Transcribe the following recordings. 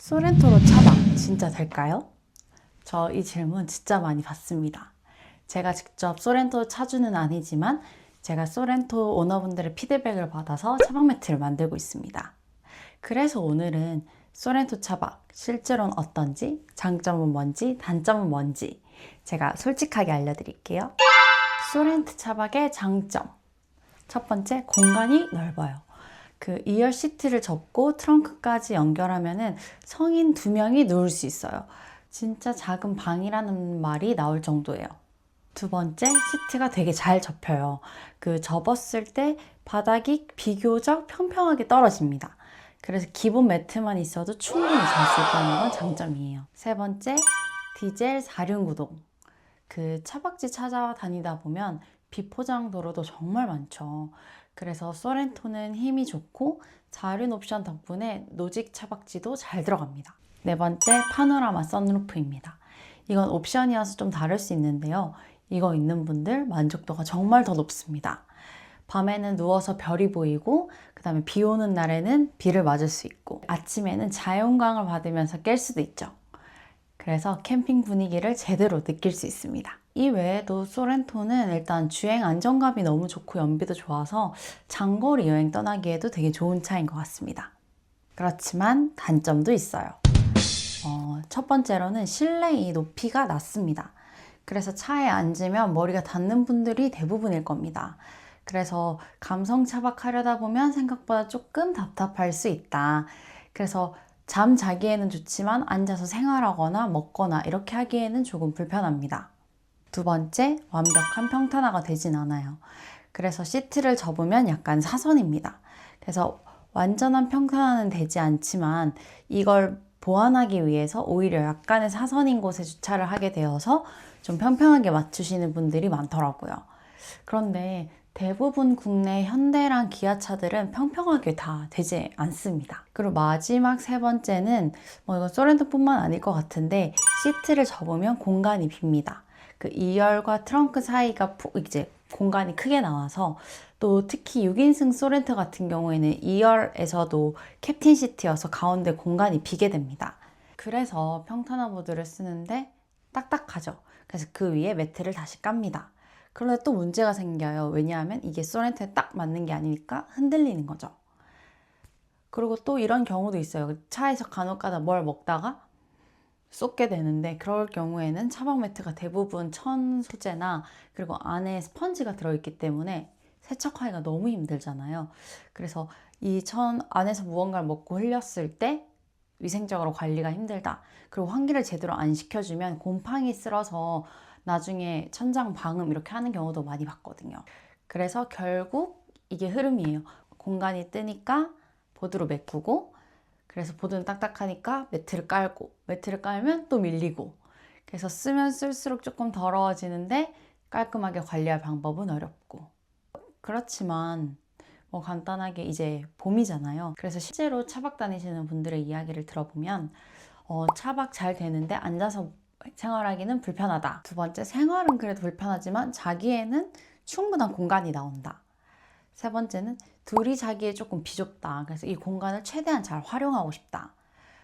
소렌토로 차박 진짜 될까요? 저 이 질문 진짜 많이 받습니다. 제가 직접 소렌토 차주는 아니지만 제가 소렌토 오너분들의 피드백을 받아서 차박 매트를 만들고 있습니다. 그래서 오늘은 소렌토 차박 실제로는 어떤지, 장점은 뭔지, 단점은 뭔지 제가 솔직하게 알려드릴게요. 소렌트 차박의 장점. 첫 번째, 공간이 넓어요. 그 2열 시트를 접고 트렁크까지 연결하면은 성인 두 명이 누울 수 있어요. 진짜 작은 방이라는 말이 나올 정도예요. 두 번째, 시트가 되게 잘 접혀요. 그 접었을 때 바닥이 비교적 평평하게 떨어집니다. 그래서 기본 매트만 있어도 충분히 잘 수 있다는 건 장점이에요. 세 번째, 디젤 4륜 구동. 그 차박지 찾아다니다 보면 비포장 도로도 정말 많죠. 그래서 소렌토는 힘이 좋고 4륜 옵션 덕분에 노직 차박지도 잘 들어갑니다. 네 번째, 파노라마 선루프입니다. 이건 옵션이어서 좀 다를 수 있는데요. 이거 있는 분들 만족도가 정말 더 높습니다. 밤에는 누워서 별이 보이고, 그 다음에 비 오는 날에는 비를 맞을 수 있고, 아침에는 자연광을 받으면서 깰 수도 있죠. 그래서 캠핑 분위기를 제대로 느낄 수 있습니다. 이 외에도 소렌토는 일단 주행 안정감이 너무 좋고 연비도 좋아서 장거리 여행 떠나기에도 되게 좋은 차인 것 같습니다. 그렇지만 단점도 있어요. 어, 첫 번째로는 실내 이 높이가 낮습니다. 그래서 차에 앉으면 머리가 닿는 분들이 대부분일 겁니다. 그래서 감성 차박하려다 보면 생각보다 조금 답답할 수 있다. 그래서 잠 자기에는 좋지만 앉아서 생활하거나 먹거나 이렇게 하기에는 조금 불편합니다. 두 번째, 완벽한 평탄화가 되진 않아요. 그래서 시트를 접으면 약간 사선입니다. 그래서 완전한 평탄화는 되지 않지만 이걸 보완하기 위해서 오히려 약간의 사선인 곳에 주차를 하게 되어서 좀 평평하게 맞추시는 분들이 많더라고요. 그런데 대부분 국내 현대랑 기아차들은 평평하게 다 되지 않습니다. 그리고 마지막 세 번째는 뭐 이건 소렌토뿐만 아닐 것 같은데 시트를 접으면 공간이 빕니다. 그 2열과 트렁크 사이가 푸- 이제 공간이 크게 나와서 또 특히 6인승 소렌토 같은 경우에는 2열에서도 캡틴 시트여서 가운데 공간이 비게 됩니다. 그래서 평탄화 모드를 쓰는데 딱딱하죠. 그래서 그 위에 매트를 다시 깝니다. 그런데 또 문제가 생겨요. 왜냐하면 이게 소렌토에 딱 맞는 게 아니니까 흔들리는 거죠. 그리고 또 이런 경우도 있어요. 차에서 간혹 가다 뭘 먹다가 쏟게 되는데 그럴 경우에는 차박 매트가 대부분 천 소재나 그리고 안에 스펀지가 들어있기 때문에 세척하기가 너무 힘들잖아요. 그래서 이 천 안에서 무언가를 먹고 흘렸을 때 위생적으로 관리가 힘들다. 그리고 환기를 제대로 안 시켜주면 곰팡이 쓸어서 나중에 천장 방음 이렇게 하는 경우도 많이 봤거든요. 그래서 결국 이게 흐름이에요. 공간이 뜨니까 보드로 메꾸고 그래서 보드는 딱딱하니까 매트를 깔고 매트를 깔면 또 밀리고 그래서 쓰면 쓸수록 조금 더러워지는데 깔끔하게 관리할 방법은 어렵고 그렇지만 뭐 간단하게 이제 봄이잖아요. 그래서 실제로 차박 다니시는 분들의 이야기를 들어보면 어, 차박 잘 되는데 앉아서 생활하기는 불편하다. 두 번째 생활은 그래도 불편하지만 자기에는 충분한 공간이 나온다. 세 번째는 둘이 자기에 조금 비좁다. 그래서 이 공간을 최대한 잘 활용하고 싶다.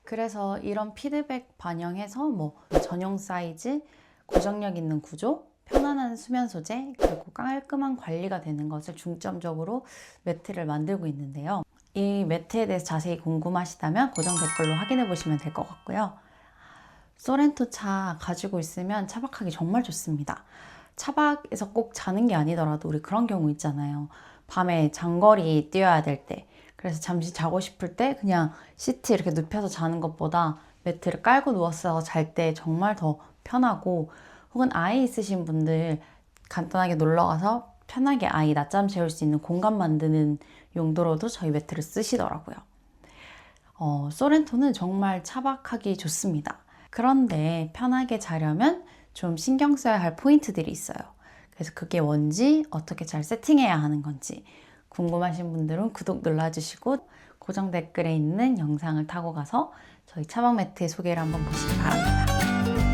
그래서 이런 피드백 반영해서 뭐 전용 사이즈, 고정력 있는 구조, 편안한 수면 소재, 그리고 깔끔한 관리가 되는 것을 중점적으로 매트를 만들고 있는데요. 이 매트에 대해서 자세히 궁금하시다면 고정 댓글로 확인해 보시면 될 것 같고요. 소렌토 차 가지고 있으면 차박하기 정말 좋습니다. 차박에서 꼭 자는 게 아니더라도 우리 그런 경우 있잖아요. 밤에 장거리 뛰어야 될 때. 그래서 잠시 자고 싶을 때 그냥 시트 이렇게 눕혀서 자는 것보다 매트를 깔고 누워서 잘 때 정말 더 편하고 혹은 아이 있으신 분들 간단하게 놀러 가서 편하게 아이 낮잠 재울 수 있는 공간 만드는 용도로도 저희 매트를 쓰시더라고요. 어, 소렌토는 정말 차박하기 좋습니다. 그런데 편하게 자려면 좀 신경 써야 할 포인트들이 있어요. 그래서 그게 뭔지, 어떻게 잘 세팅해야 하는 건지 궁금하신 분들은 구독 눌러주시고 고정 댓글에 있는 영상을 타고 가서 저희 차박 매트의 소개를 한번 보시기 바랍니다.